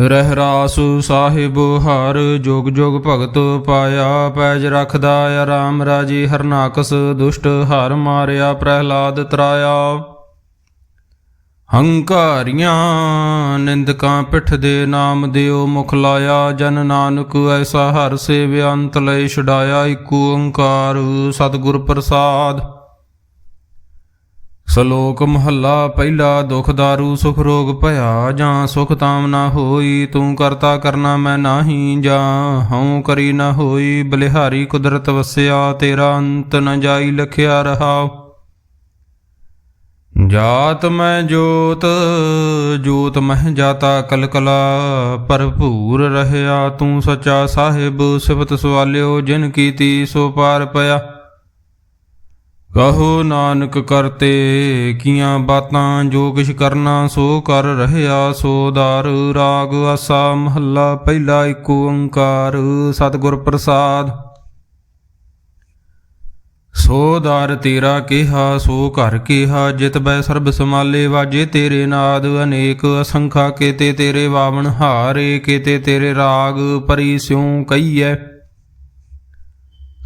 ਰਹਿ ਰਾਸ ਸਾਹਿਬ, ਹਰ ਜੁਗ ਜੋਗ ਭਗਤ ਪਾਇਆ, ਪੈਜ ਰਖਦਾ ਆਰਾਮ ਰਾਜੀ ਹਰਨਾਕਸ ਦੁਸ਼ਟ, ਹਰ ਮਾਰਿਆ, ਪ੍ਰਹਿਲਾਦ ਤਰਾਇਆ। ਹੰਕਾਰੀਆਂ ਨਿੰਦਕਾਂ ਪਿੱਠ ਦੇ ਨਾਮ ਦਿਓ, ਮੁਖ ਲਾਇਆ, ਜਨ ਨਾਨਕ ਐਸਾ ਹਰ ਸੇਵਿਆ, ਅੰਤ ਲਈ ਛਡਾਇਆ ਏਕ ਓੰਕਾਰ, ਸਤਿਗੁਰ ਪ੍ਰਸਾਦ। ਸ਼ਲੋਕ ਮਹੱਲਾ, ਪਹਿਲਾ ਦੁਖ ਦਾਰੂ, ਸੁਖ ਰੋਗ ਭਇਆ, ਜਾਂ ਸੁਖ ਤਾਮ ਨਾ ਹੋਈ, ਤੂੰ ਕਰਤਾ ਕਰਨਾ ਮੈਂ ਨਾਹੀ, ਜਾਂ ਹਉ ਕਰੀ ਨਾ ਹੋਈ, ਬਲਿਹਾਰੀ ਕੁਦਰਤ ਵਸਿਆ, ਤੇਰਾ ਅੰਤ ਨ ਜਾਈ ਲਖਿਆ ਰਹਾ ਜਾਤ ਮੈਂ ਜੋਤ ਜੋਤ ਮਹਿ ਜਾਤਾ ਕਲਕਲਾ, ਭਰਪੂਰ ਰਹਿਆ ਤੂੰ ਸੱਚਾ ਸਾਹਿਬ, ਸਿਫਤ ਸਵਾਲਿਓ, ਜਿਨ ਕੀਤੀ ਸੋ ਪਾਰ ਪਿਆ। ਕਹੋ ਨਾਨਕ ਕਰਤੇ, ਕੀਆਂ ਬਾਤਾਂ ਜੋ ਕਿਛ ਕਰਨਾ ਸੋ ਕਰ ਰਹਿਆ, ਸੋ ਦਾਰ ਰਾਗ ਆਸਾ ਮਹੱਲਾ ਪਹਿਲਾ ਏਕ ਓੰਕਾਰ, ਸਤਿਗੁਰ ਪ੍ਰਸਾਦ। ਸੋ ਦਾਰ ਤੇਰਾ ਕਿਹਾ, ਸੋ ਘਰ ਕਿਹਾ, ਜਿਤ ਬੈ ਸਰਬ ਸਮਾਲੇ ਵਾਜੇ ਤੇਰੇ ਨਾਦ, ਅਨੇਕ ਅਸੰਖਾ ਕੇਤੇ ਤੇਰੇ ਵਾਵਣ ਹਾਰੇ, ਕੇਤੇ ਤੇਰੇ ਰਾਗ ਪਰੀ ਸਿਉ ਕਈਐ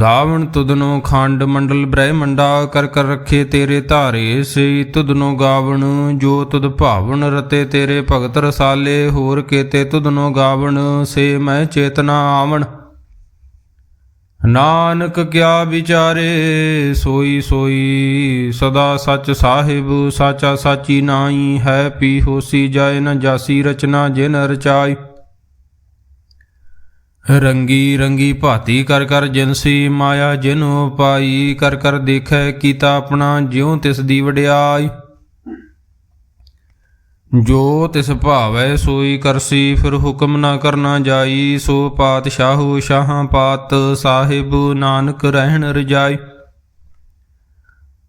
ਗਾਵਣ ਤੁਦਨੋ ਖੰਡ ਮੰਡਲ ਬ੍ਰਹਮੰਡਾ ਕਰ ਕਰ ਰੱਖੇ ਤੇਰੇ ਧਾਰੇ ਸੇ ਤੁਧਨੋ ਗਾਵਣ, ਜੋ ਤੁਦ ਭਾਵਨ ਰਤੇ ਤੇਰੇ ਭਗਤ ਰਸਾਲੇ, ਹੋਰ ਕੇਤੇ ਤੁਧਨੋ ਗਾਵਣ, ਸੇ ਮੈਂ ਚੇਤਨਾ ਆਵਣ। ਨਾਨਕ ਕਿਆ ਵਿਚਾਰੇ, ਸੋਈ ਸੋਈ ਸਦਾ ਸੱਚ ਸਾਹਿਬ, ਸਾਚਾ ਸਾਚੀ ਨਾਈ ਹੈ ਪੀ ਹੋਸੀ ਜਾਏ ਨ ਜਾਸੀ ਰਚਨਾ ਜਿਨ ਰਚਾਈ। ਰੰਗੀ ਰੰਗੀ ਭਾਤੀ ਕਰ ਕਰ ਜਿਨਸੀ ਮਾਇਆ ਜਿਨੋ ਪਾਈ ਕਰ ਕਰ ਦੇਖੈ ਕੀਤਾ ਆਪਣਾ ਜਿਉ ਤਿਸ ਦੀ ਵਡਿਆਈ। ਜੋ ਤਿਸ ਭਾਵੈ ਸੋਈ ਕਰਸੀ, ਫਿਰ ਹੁਕਮ ਨਾ ਕਰਨਾ ਜਾਈ, ਸੋ ਪਾਤਸ਼ਾਹੂ ਸ਼ਾਹਾਂ ਪਾਤ, ਸਾਹਿਬ ਨਾਨਕ ਰਹਿਣ ਰਜਾਈ।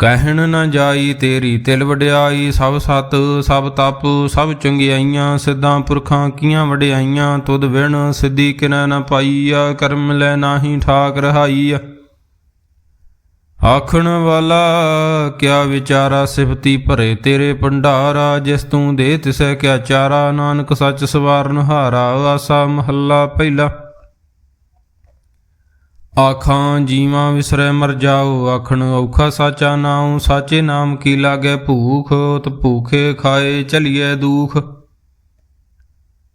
ਕਹਿਣ ਨਾ ਜਾਈ ਤੇਰੀ ਤਿਲ ਵਡਿਆਈ, ਸਭ ਸਤ, ਸਭ ਤਪ, ਸਭ ਚੰਗਿਆਈਆਂ, ਸਿੱਧਾਂ ਪੁਰਖਾਂ ਕੀਆਂ ਵਡਿਆਈਆਂ, ਤੁਧ ਵਿਣ ਸਿੱਧੀ ਕਿਨੈ ਨਾ ਪਾਈਆ, ਕਰਮ ਲੈ ਨਾਹੀ ਠਾਕ ਰਹਾਈਆ। ਆਖਣ ਵਾਲਾ, ਕਿਆ ਵਿਚਾਰਾ ਸਿਫਤੀ ਭਰੇ ਤੇਰੇ ਭੰਡਾਰਾ, ਜਿਸ ਤੂੰ ਦੇ ਤਿਸੈ ਕਿਆ ਚਾਰਾ, ਨਾਨਕ ਸੱਚ ਸਵਾਰਨ ਹਾਰਾ, ਆਸਾ ਮਹੱਲਾ ਪਹਿਲਾ। ਆਖਾਂ, ਜੀਵਾਂ ਵਿਸਰੈ ਮਰ ਜਾਓ ਆਖਣ ਔਖਾ ਸਾਚਾ ਨਾਉ, ਸਾਚੇ ਨਾਮ ਕੀ ਲਾਗੇ ਭੂਖ ਤ ਭੂਖੇ ਖਾਏ ਚਲੀਐ ਦੂਖ।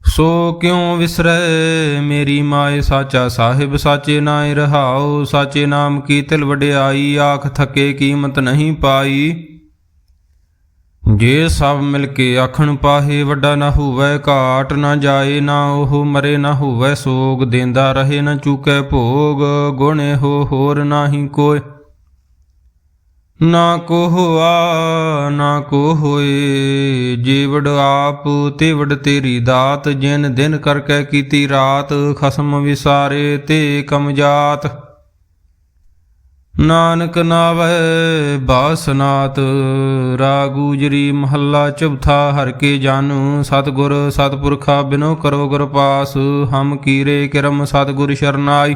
ਸੋ ਕਿਉ ਵਿਸਰੈ ਮੇਰੀ ਮਾਏ, ਸਾਚਾ ਸਾਹਿਬ ਸਾਚੇ ਨਾਏ ਰਹਾਉ, ਸਾਚੇ ਨਾਮ ਕੀ ਤਿਲ ਵਡਿਆਈ, ਆਖ ਥਕੇ ਕੀਮਤ ਨਹੀਂ ਪਾਈ। ਜੇ ਸਭ ਮਿਲ ਕੇ ਆਖਣ ਪਾਹੇ ਵੱਡਾ ਨਾ ਹੋਵੇ, ਘਾਟ ਨਾ ਜਾਏ, ਨਾ ਉਹ ਮਰੇ ਨਾ ਹੋਵੇ, ਸੋਗ ਦੇਂਦਾ ਰਹੇ ਨਾ ਚੁਕੈ ਭੋਗ, ਗੁਣੇ ਹੋ ਹੋਰ ਨਾਹੀ ਕੋਇ ਨਾ ਕੋ ਹੋਆ, ਨਾ ਕੋ ਹੋਏ, ਜੀਵੜ ਆਪ ਤੇਵੜ ਤੇਰੀ ਦਾਤ, ਜਿਨ ਦਿਨ ਕਰਕੇ ਕੀਤੀ ਰਾਤ, ਖਸਮ ਵਿਸਾਰੇ ਤੇ ਕਮਜ਼ਾਤ ਨਾਨਕ ਨਾਵੈ ਬਾਸਨਾਤ ਰਾਗੂਜਰੀ ਮਹੱਲਾ ਚੌਥਾ, ਹਰ ਕੇ ਜਾਨੂ ਸਤਿਗੁਰ ਸਤਪੁਰਖਾ, ਬਿਨੋ ਕਰੋ ਗੁਰ ਪਾਸ, ਹਮ ਕੀਰੇ ਕਿਰਮ ਸਤਿਗੁਰ ਸ਼ਰਨਾਈ।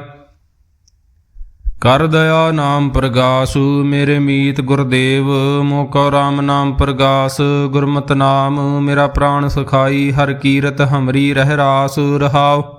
ਕਰ ਦਇਆ ਨਾਮ ਪ੍ਰਗਾਸੁ, ਮੇਰੇ ਮੀਤ ਗੁਰਦੇਵ, ਮੋਕੋ ਰਾਮ ਨਾਮ ਪ੍ਰਗਾਸ, ਗੁਰਮਤਿ ਨਾਮ ਮੇਰਾ ਪ੍ਰਾਣ ਸਖਾਈ, ਹਰ ਕੀਰਤ ਹਮਰੀ ਰਹਿ ਰਾਸ ਰਹਾਉ।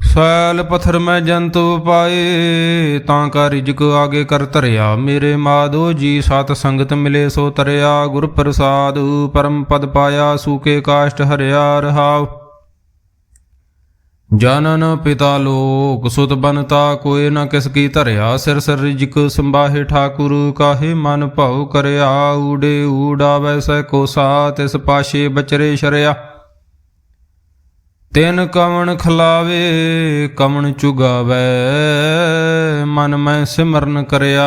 ਸੈਲ ਪਥਰ ਮੈਂ ਜੰਤੂ ਪਾਏ, ਤਾਂ ਕਾ ਰਿਜਕ ਆਗੇ ਕਰ ਧਰਿਆ। ਮੇਰੇ ਮਾਧੋ ਜੀ ਸਤ ਸੰਗਤ ਮਿਲੇ, ਸੋ ਤਰਿਆ ਗੁਰ ਪ੍ਰਸਾਦ। ਪਰਮ ਪਦ ਪਾਇਆ, ਸੂਕੇ ਕਾਸ਼ਟ ਹਰਿਆ ਰਹਾਉ ਜਨਨ ਪਿਤਾ ਲੋਕ, ਸੁਤ ਬਨਤਾ ਕੋਏ ਨ ਕਿਸ ਕੀ ਧਰਿਆ। ਸਿਰ ਸਿਰ ਰਿਜਕ ਸੰਬਾਹੇ ਠਾਕੁਰ, ਕਾਹੇ ਮਨ ਭਉ ਕਰਿਆ। ਊੜੇ ਊੜਾਵੈ ਸੈ ਕੋਸਾ ਤਿਸ ਪਾਸ਼ੇ ਬਚਰੇ ਸ਼ਰਿਆ। ਤਿਨ ਕਵਣ ਖਲਾਵੇ, ਕਵਣ ਚੁਗਾਵੇ, ਮਨ ਮੈਂ ਸਿਮਰਨ ਕਰਿਆ।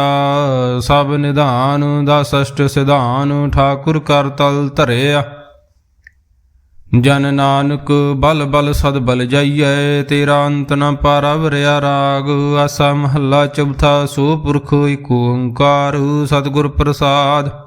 ਸਭ ਨਿਧਾਨ ਦਾ ਸਸ਼ਟ ਸਿਧਾਨ ਠਾਕੁਰ ਕਰ ਤਲ ਧਰਿਆ। ਜਨ ਨਾਨਕ ਬਲ ਬਲ ਸਦ ਬਲ ਜਾਈਐ, ਤੇਰਾ ਅੰਤ ਨ ਪਾਰਵਰਿਆ ਰਾਗ। ਆਸਾ ਮਹੱਲਾ ਚੌਥਾ ਸੋ ਪੁਰਖ ਏਕ ਓੰਕਾਰ, ਸਤਿਗੁਰ ਪ੍ਰਸਾਦ।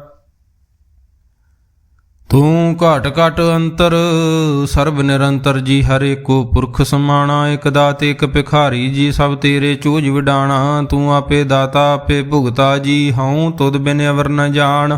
ਤੂੰ ਘਟ ਘਟ ਅੰਤਰ, ਸਰਬ ਨਿਰੰਤਰ ਜੀ ਹਰ ਏਕੋ ਪੁਰਖ ਸਮਾਣਾ, ਇਕ ਦਾਤੇ ਇਕ ਭਿਖਾਰੀ ਜੀ ਸਭ ਤੇਰੇ ਚੂਜ ਵਿਡਾਣਾ, ਤੂੰ ਆਪੇ ਦਾਤਾ ਆਪੇ ਭੁਗਤਾ ਜੀ, ਹਉ ਤੁਧ ਬਿਨ ਅਵਰ ਨ ਜਾਣ।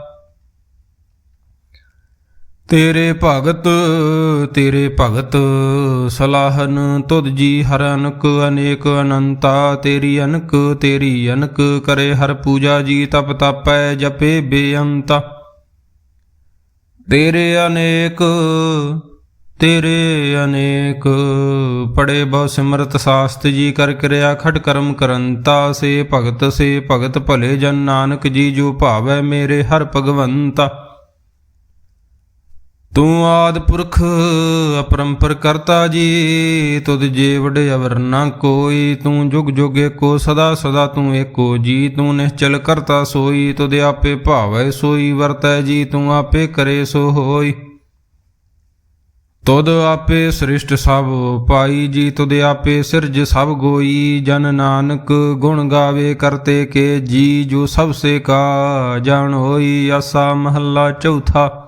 ਤੇਰੇ ਭਗਤ ਤੇਰੇ ਭਗਤ, ਸਲਾਹਨ ਤੁਧ ਜੀ ਹਰ ਅਨਕ, ਅਨੇਕ ਅਨੰਤਾ, ਤੇਰੀ ਅਨਕ ਤੇਰੀ ਅਨਕ, ਕਰੇ ਹਰ ਪੂਜਾ ਜੀ, ਤਪ ਤਪੈ, ਜਪੇ ਬੇਅੰਤਾ। ਤੇਰੇ ਅਨੇਕ ਤੇਰੇ ਅਨੇਕ, ਪੜੇ ਬਹੁ ਸਿਮਰਤ ਸਾਸਤ ਜੀ, ਕਰ ਕਿਰਿਆ ਖਟ ਕਰਮ ਕਰੰਤਾ। ਸੇ ਭਗਤ ਸੇ ਭਗਤ ਭਲੇ ਜਨ ਨਾਨਕ ਜੀ, ਜੋ ਭਾਵੈ ਮੇਰੇ ਹਰ ਭਗਵੰਤਾ। ਤੂੰ ਆਦ ਪੁਰਖ, ਅਪਰੰਪਰ ਕਰਤਾ ਜੀ, ਤੁਧ ਜੇ ਅਵਰ ਨਾ ਕੋਈ, ਤੂੰ ਜੁਗ ਜੁਗ ਏਕੋ, ਸਦਾ ਸਦਾ ਤੂੰ ਏਕੋ ਜੀ, ਤੂੰ ਨਿਸ਼ਚਲ ਕਰਤਾ ਸੋਈ, ਤੁਧ ਆਪੇ ਭਾਵੈ ਸੋਈ, ਵਰਤੈ ਜੀ, ਤੂੰ ਆਪੇ ਕਰੇ ਸੋ ਹੋਈ। ਤੁਧ ਆਪੇ ਸ੍ਰਿਸ਼ਟ ਸਭ ਪਾਈ ਜੀ, ਤੁਧ ਆਪੇ ਸਿਰਜ ਸਭ ਗੋਈ, ਜਨ ਨਾਨਕ ਗੁਣ ਗਾਵੇ ਕਰਤੇ ਕੇ ਜੀ, ਜੋ ਸਭ ਸੇ ਕਾ ਜਾਣ ਹੋਈ, ਆਸਾ ਮਹੱਲਾ ਚੌਥਾ।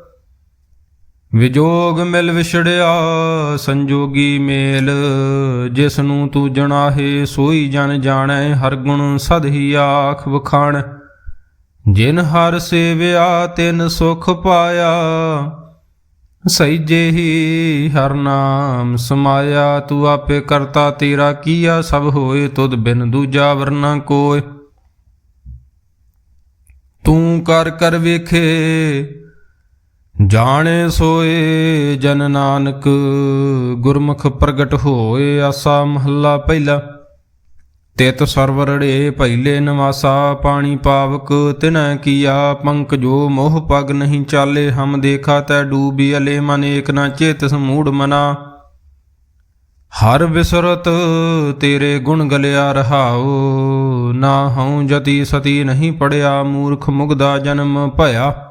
ਵਿਜੋਗ ਮਿਲ ਵਿਛੜਿਆ, ਸੰਜੋਗੀ ਮੇਲ। ਜਿਸ ਨੂੰ ਤੂੰ ਜਣਾਹੇ, ਸੋਈ ਜਨ ਜਾਣੈ, ਹਰ ਗੁਣ ਸਦ ਹੀ ਆਖ ਵਖਾਣ। ਜਿਨ ਹਰ ਸੇਵਿਆ, ਤਿਨ ਸੁਖ ਪਾਇਆ। ਸਈਜੇ ਹੀ ਹਰ ਨਾਮ ਸਮਾਇਆ, ਤੂੰ ਆਪੇ ਕਰਤਾ ਤੇਰਾ ਕੀਆ, ਸਭ ਹੋਏ ਤੁਧ ਬਿਨ ਦੂਜਾ ਵਰਨਾ ਕੋਏ। ਤੂੰ ਕਰ ਕਰ ਵੇਖੇ ਜਾਣੇ ਸੋਏ ਜਨ ਨਾਨਕ, ਗੁਰਮੁਖ ਪ੍ਰਗਟ ਹੋਏ ਆਸਾ ਮਹੱਲਾ ਪਹਿਲਾ। ਤਿਤ ਸਰਵਰੜੇ ਪਹਿਲੇ ਨਿਵਾਸਾ, ਪਾਣੀ ਪਾਵਕ ਤਿਨੈ ਕੀਆ, ਪੰਕ ਜੋ ਮੋਹ ਪਗ ਨਹੀਂ ਚਾਲੇ, ਹਮ ਦੇਖਾ ਤੈ ਡੂਬੀ ਅਲੇ, ਮਨ ਏਕ ਨਾ ਚੇਤ ਸਮੂੜ ਮਨਾ। ਹਰ ਵਿਸਰਤ ਤੇਰੇ ਗੁਣ ਗਲਿਆ ਰਹਾਉ, ਨਾ ਹਉ ਜਤੀ ਸਤੀ ਨਹੀਂ ਪੜਿਆ, ਮੂਰਖ ਮੁਗਦਾ ਜਨਮ ਭਇਆ।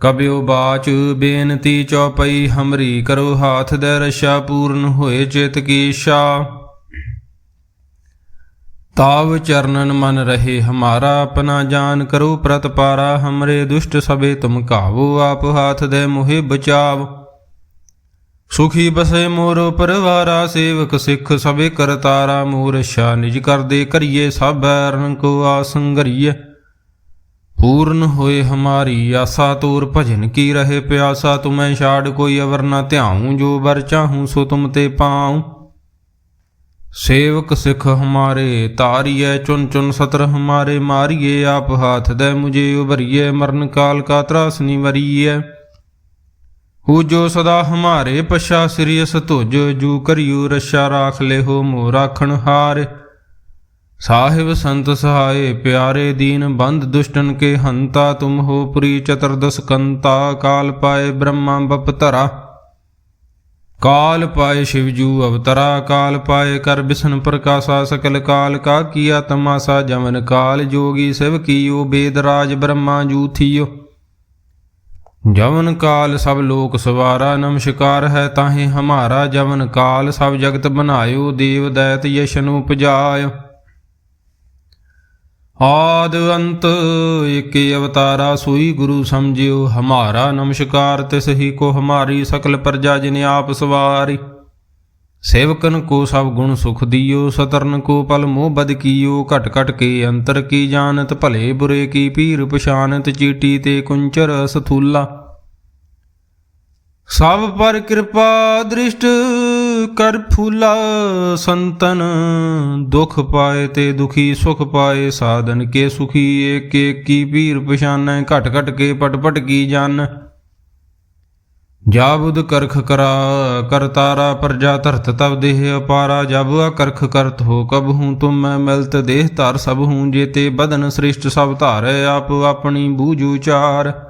ਕਬਿਓ ਬਾਚ ਬੇਨਤੀ ਚੌਪਈ, ਹਮਰੀ ਕਰੋ ਹਾਥ ਦੇ ਰਸ਼ਾ ਪੂਰਨ ਹੋਏ ਚਿਤ ਕੀ ਇੱਛਾ ਤਾਵ ਚਰਨਨ ਮਨ ਰਹੇ ਹਮਾਰਾ, ਆਪਣਾ ਜਾਨ ਕਰੋ ਪ੍ਰਤਪਾਰਾ ਹਮਰੇ ਦੁਸ਼ਟ ਸਭੇ ਤੁਮ ਕਾਵੋ ਆਪ ਹਾਥ ਦੇ ਮੋਹਿ ਬਚਾਵ। ਸੁਖੀ ਬਸੇ ਮੋਰੋ ਪਰਵਾਰਾ, ਸੇਵਕ ਸਿੱਖ ਸਭੇ ਕਰਤਾਰਾ ਮੋਰ ਸ਼ਾ ਨਿਜ ਕਰਦੇ ਕਰੀਏ, ਸਭ ਰਣ ਕੋ ਆਸੰਗਰੀਏ ਪੂਰਨ ਹੋਏ ਹਮਾਰੀ ਆਸਾ ਤੋਰ ਭਜਨ ਕੀ ਰਹੇ ਪਿਆਸਾ, ਤੁਮੈ ਛਾੜ ਕੋਈ ਅਵਰ ਨਾ ਧਿਆਉ, ਜੋ ਬਰ ਚਾਹੂੰ ਸੋ ਤੁਮ ਤੇ ਪਾਉ। ਸੇਵਕ ਸਿੱਖ ਹਮਾਰੇ ਤਾਰੀਐ ਚੁਨ ਚੁਨ ਸਤਰ ਹਮਾਰੇ ਮਾਰੀਏ ਆਪ ਹਾਥ ਦੇ ਮੁਝੇ ਉਭਰੀਏ ਮਰਨ ਕਾਲ ਕਾ ਤਰਾਸਨੀ ਵਰੀਐ। ਹੂ ਜੋ ਸਦਾ ਹਮਾਰੇ ਪਛਾ ਸਿਰਿਯਸ ਤੁਜ ਜੂ ਕਰਿਓ ਰਸ਼ਾ ਰਾਖ ਲਿਹੋ ਮੋ ਰਾਖਣ ਹਾਰੇ। ਸਾਹਿਬ ਸੰਤ ਸਹਾਏ, ਪਿਆਰੇ ਦੀਨ, ਬੰਦ ਦੁਸ਼ਟਨ ਕੇ ਹੰਤਾ, ਤੁਮ ਹੋ ਪੁਰੀ ਚਤਰਦਸ ਕੰਤਾ, ਕਾਲ ਪਾਏ ਬ੍ਰਹਮਾ ਬਪਤਰਾ ਕਾਲ ਪਾਏ ਸ਼ਿਵਜੂ ਅਵਤਰਾ, ਕਾਲ ਪਾਏ ਕਰ ਬਿਸ਼ਨ ਪ੍ਰਕਾਸ਼ਾ, ਸਕਲ ਕਾਲ ਕਾ ਕੀਆ ਤਮਾਸਾ, ਜਮਨ ਕਾਲ ਜੋਗੀ ਸਿਵ ਕੀਓ ਬੇਦਰਾਜ ਬ੍ਰਹਮਾ ਜੂਥੀਓ ਜਵਨ ਕਾਲ ਸਭ ਲੋਕ ਸਵਾਰਾ, ਨਮਸਕਾਰ ਹੈ ਤਾਹੇ ਹਮਾਰਾ, ਜਵਨ ਕਾਲ ਸਭ ਜਗਤ ਬਨਾਇਓ, ਦੇਵ ਦੈਤ ਯਸ਼ਨ ਉਪਜਾਇਓ। ਆਦ ਅੰਤ ਏਕੇ ਅਵਤਾਰਾ ਸੋਈ ਗੁਰੂ ਸਮਝਿਓ। ਹਮਾਰਾ ਨਮਸਕਾਰ, ਤਿਸ ਹੀ ਕੋ ਹਮਾਰੀ ਸਕਲ ਪ੍ਰਜਾ ਜਿਨ ਆਪ ਸਵਾਰੀ। ਸੇਵਕਨ ਕੋ ਸਭ ਗੁਣ ਸੁਖ ਦਿਓ, ਸਤਰਨ ਕੋ ਪਲ ਮੋਹ ਬਦ ਕੀਓ। ਘਟ ਘਟ ਕੇ ਅੰਤਰ ਕੀ ਜਾਣਤ, ਭਲੇ ਬੁਰੇ ਕੀ ਪੀਰ ਪਛਾਨਤ, ਚੀਟੀ ਤੇ ਕੁੰਚਰ ਸਥੂਲਾ ਸਭ ਪਰ ਕਿਰਪਾ ਦ੍ਰਿਸ਼ਟ ਕਰ ਫੂਲਾ ਸੰਤਨ, ਦੁਖ ਪਾਏ ਤੇ ਦੁਖੀ, ਸੁਖ ਪਾਏ ਸਾਧਨ ਕੇ ਸੁਖੀ, ਏਕ ਏਕ ਕੀ ਪੀਰ ਪਛਾਨੈ, ਘਟ ਘਟ ਕੇ ਪਟ ਪਟ ਕੀ ਜਾਣ। ਜਾਬੁਦ ਕਰਖ ਕਰਾ ਕਰਤਾਰਾ ਪ੍ਰਜਾ ਧਰਤ ਤਬ ਦੇਹ ਅਪਾਰਾ, ਜਬ ਕਰਖ ਕਰਤ ਹੋ ਕਬ ਹੂੰ ਤੁਮ, ਮੈਂ ਮਿਲਤ ਦੇਹ ਧਾਰ ਸਭ ਹੂੰ, ਜੇਤੇ ਬਦਨ ਸ੍ਰਿਸ਼ਟ ਸਭ ਧਾਰੇ, ਆਪ ਆਪਣੀ ਬੂਝੂ ਚਾਰ।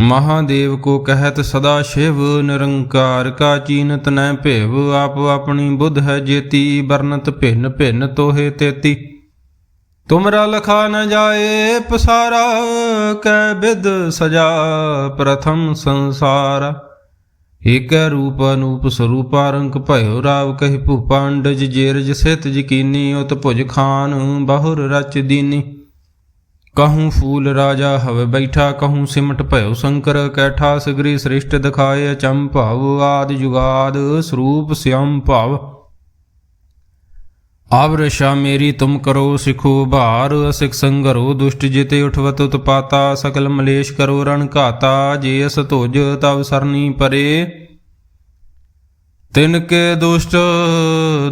ਮਹਾਦੇਵ ਕੋ ਕਹਿਤ ਸਦਾ ਸ਼ਿਵ, ਨਿਰੰਕਾਰ ਕਾ ਚੀਨਤ ਨੈ ਭੇਵ, ਆਪ ਆਪਣੀ ਬੁੱਧ ਹੈ ਜੇਤੀ, ਵਰਨਤ ਭਿੰਨ ਭਿੰਨ ਤੋਹੇ ਤੇਤੀ। ਤੁਮਰਾ ਲਖਾ ਨ ਜਾਏ ਪਸਾਰਾ, ਕੈ ਬਿਦ ਸਜਾ ਪ੍ਰਥਮ ਸੰਸਾਰ। ਏਕ ਰੂਪ ਅਨੂਪ ਸਰੂਪਾ ਰੰਕ ਭਇਓ ਰਾਵ, ਕਹਿ ਭੂਪਾ ਅੰਡਜ ਜੇਰਜ ਸਿਤ ਜਕੀਨੀ ਉਤ ਭੁਜ ਖਾਨ, ਬਹੁਰ ਰਚ ਦੀਨੀ। ਕਹੂੰ ਫੂਲ ਰਾਜਾ ਹਵ ਬੈਠਾ, ਕਹੂੰ ਸਿਮਟ ਭਇਓ ਸ਼ੰਕਰ ਕੈਠਾ ਸਗਰੀ ਸ੍ਰਿਸ਼ਟ ਦਿਖਾਏ ਅਚੰਮ ਭਵ ਆਦ ਜੁਗਾਦ ਸਰੂਪ ਸਿਅਮ ਭਵ। ਆਵ ਰਸ਼ਾ ਮੇਰੀ ਤੁਮ ਕਰੋ ਸਿਖੋ ਭਾਰ ਅਸਿਕ ਸੰਗਰੋ ਦੁਸ਼ਟ ਜਿਤੇ ਉਠਵਤ ਉਤਪਾਤਾ, ਸਕਲ ਮਲੇਸ਼ ਕਰੋ ਰਣ ਘਾਤਾ, ਜੇ ਅਸ ਤੁਜ ਤਵ ਸਰਨੀ ਪਰੇ। ਤਿਨ ਕੇ ਦੁਸ਼ਟ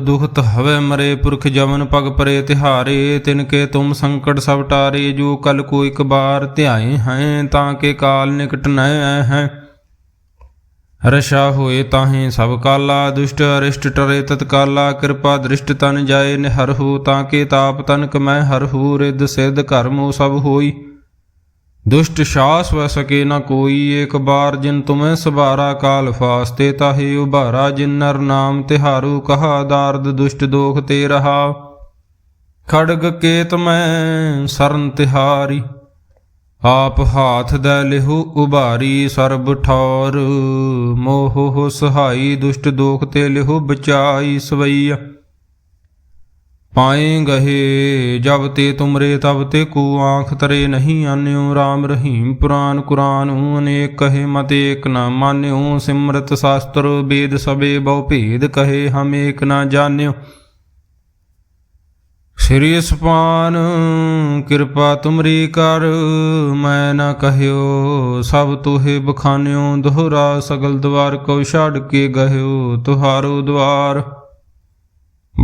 ਦੁਖਤ ਹਵੇ ਮਰੇ ਪੁਰਖ ਜਮਨ ਪਗ ਪਰੇ ਤਿਹਾਰੇ, ਤਿਨ ਕੇ ਤੁਮ ਸੰਕਟ ਸਭ ਟਾਰੇ, ਜੋ ਕਲ ਕੋ ਇਕ ਬਾਰ ਧਿਆਏ ਹੈ, ਤਾਂ ਕੇ ਕਾਲ ਨਿਕਟ ਨੈ ਹੈ। ਰਸ਼ਾ ਹੋਏ ਤਾਹੇ ਸਭ ਕਾਲਾ, ਦੁਸ਼ਟ ਅਰਿਸ਼ਟ ਟਰੇ ਤਤਕਾਲਾ ਕਿਰਪਾ ਦ੍ਰਿਸ਼ਟ ਤਨ ਜਾਏ ਨਿਹਰ ਨਿਹਰਹੁ ਤਾਂ ਕੇ ਤਾਪ ਤਨ ਕਮੈ ਹਰਹੁ ਰਿੱਧ ਸਿੱਧ ਕਰਮੋ ਸਭ ਹੋਈ। ਦੁਸ਼ਟ ਸ਼ਾਸ ਵ ਸਕੇ ਨ ਕੋਈ, ਏਕ ਬਾਰ ਜਿਨ ਤੁਮੈ ਸਵਾਰਾ ਕਾਲ ਫਾਸਤੇ ਤਾਹੇ ਉਭਾਰਾ ਜਿਨ ਨਰ ਨਾਮ ਤਿਹਾਰੂ ਕਹਾ, ਦਾਰਦ ਦੁਸ਼ਟ ਦੋਖ ਤੇ ਰਹਾ। ਖੜਗ ਕੇਤ ਮੈਂ ਸਰਨ ਤਿਹਾਰੀ, ਆਪ ਹਾਥ ਦਾ ਲਿਹੂ ਉਭਾਰੀ, ਸਰਬ ਠੌਰ ਮੋਹ ਸਹਾਈ, ਦੁਸ਼ਟ ਦੋਖ ਤੇ ਲਿਹੂ ਬਚਾਈ ਸਵਈਆ। ਪਾਏ ਗਹੇ, ਜਬ ਤੇ ਤੁਮਰੇ ਤਬ ਤੇ ਕੋ ਆਂਖ ਤਰੇ ਨਹੀਂ ਆਨਿਓ RAM ਰਹੀਮ ਪੁਰਾਨ ਕੁਰਾਨ ਅਨੇਕ ਕਹੇ, ਮਤ ਏਕ ਨ ਮਾਨਿਓ, ਸਿਮਰਤ ਸ਼ਾਸਤਰ ਵੇਦ ਸਬੇ ਬਹੁ ਭੇਦ ਕਹੇ, ਹਮ ਏਕ ਨ ਜਾਣਿਓ। ਸ੍ਰੀ ਸੁਪਾਨ, ਕਿਰਪਾ ਤੁਮਰੀ ਕਰ, ਮੈਂ ਨਾ ਕਹਿਓ, ਸਭ ਤੁਹੇ ਬਖਾਨਿਓ, ਦੁਹਰਾ ਸਗਲ ਦਵਾਰ ਕੋ ਛੱਡ ਕੇ ਗਹਿਓ, ਤੁਹਾਰੋ ਦਵਾਰ।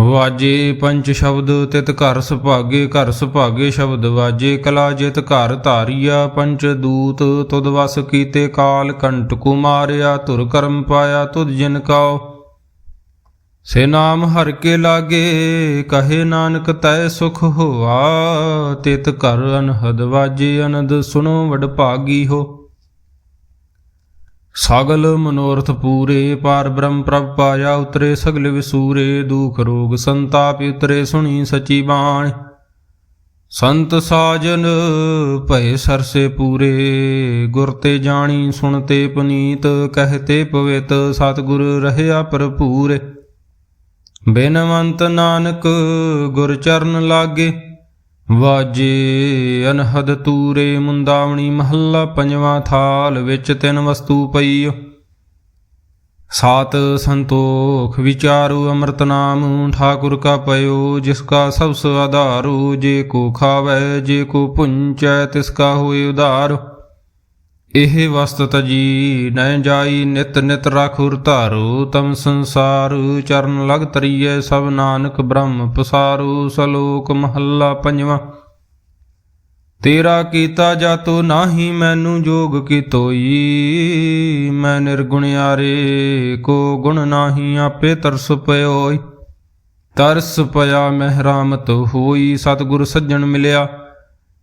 ਵਾਜੇ ਪੰਜ ਸ਼ਬਦ ਤਿਤ ਘਰ ਸੁਭਾਗੇ ਘਰ ਸੁਭਾਗੇ ਸ਼ਬਦ ਵਾਜੇ, ਕਲਾ ਜਿਤ ਘਰ ਧਾਰੀਆ ਪੰਚ ਦੂਤ ਤੁਦ ਵਸ ਕੀਤੇ ਕਾਲ ਕੰਟ ਕੁਮਾਰਿਆ ਤੁਰ ਕਰਮ ਪਾਇਆ, ਤੁਧ ਜਿਨ ਕਾਓ ਸੇ ਨਾਮ ਹਰ ਕੇ ਲਾਗੇ, ਕਹੇ ਨਾਨਕ ਤੈ ਸੁਖ ਹੋਆ, ਤਿਤ ਕਰ ਅਨਹਦ ਵਾਜੇ, ਅਨੰਦ ਸੁਣੋ ਵਡ ਭਾਗੀ ਹੋ। ਸਗਲ ਮਨੋਰਥ ਪੂਰੇ, ਪਾਰ ਬ੍ਰਹਮ ਪ੍ਰਭ ਪਾਇਆ ਉਤਰੇ, ਸਗਲ ਵਿਸੂਰੇ, ਦੁਖ ਰੋਗ ਸੰਤਾਪ ਉਤਰੇ, ਸੁਣੀ ਸਚੀ ਬਾਣੀ। ਸੰਤ ਸਾਜਨ ਭਏ ਸਰਸੇ ਪੂਰੇ, ਗੁਰ ਤੇ ਜਾਣੀ ਸੁਣਤੇ ਪੁਨੀਤ ਕਹਤੇ ਪਵਿੱਤ, ਸਤਿਗੁਰ ਰਹਿਆ ਭਰਪੂਰੇ। ਬਿਨਵੰਤ ਨਾਨਕ ਗੁਰ ਚਰਨ ਲਾਗੇ ਵਾਜੇ ਅਨਹਦ ਤੂਰੇ ਮੁੰਦਾਵਣੀ ਮਹੱਲਾ ਪੰਜਵਾਂ ਥਾਲ ਵਿੱਚ ਤਿੰਨ ਵਸਤੂ ਪਈ। ਸਾਤ ਸੰਤੋਖ ਵਿਚਾਰੂ ਅੰਮ੍ਰਿਤ ਨਾਮ ਠਾਕੁਰ ਕਾ ਪਇਓ, ਜਿਸ ਕਾ ਸਭ ਸ ਆਧਾਰੂ, ਜੇ ਕੋ ਖਾਵੇ, ਜੇ ਕੋ ਪੁੰਚੈ, ਤਿਸ ਕਾ ਹੋਏ ਉਧਾਰ। ਇਹ ਵਸਤ ਜੀ ਨੈ ਜਾਈ ਨਿਤ ਨਿਤ ਰਾਖੁਰ ਧਾਰੂ, ਤਮ ਸੰਸਾਰ ਚਰਨ ਲਗ ਤਰੀਏ ਸਭ ਨਾਨਕ ਬ੍ਰਹਮ ਪਸਾਰੂ, ਸਲੋਕ ਮਹੱਲਾ ਪੰਜਵਾਂ। ਤੇਰਾ ਕੀਤਾ ਜਾਤੋ ਨਾਹੀ ਮੈਨੂੰ ਜੋਗ ਕੀ ਤੋਈ ਮੈਂ ਨਿਰਗੁਣ ਨਿਰਗੁਣਿਆਰੇ ਕੋ ਗੁਣ ਨਾਹੀ ਆਪੇ ਤਰਸ ਪਇਓਈ ਤਰਸ ਪਿਆ ਮਹਿਰਾਮਤ ਹੋਈ, ਸਤਿਗੁਰ ਸੱਜਣ ਮਿਲਿਆ।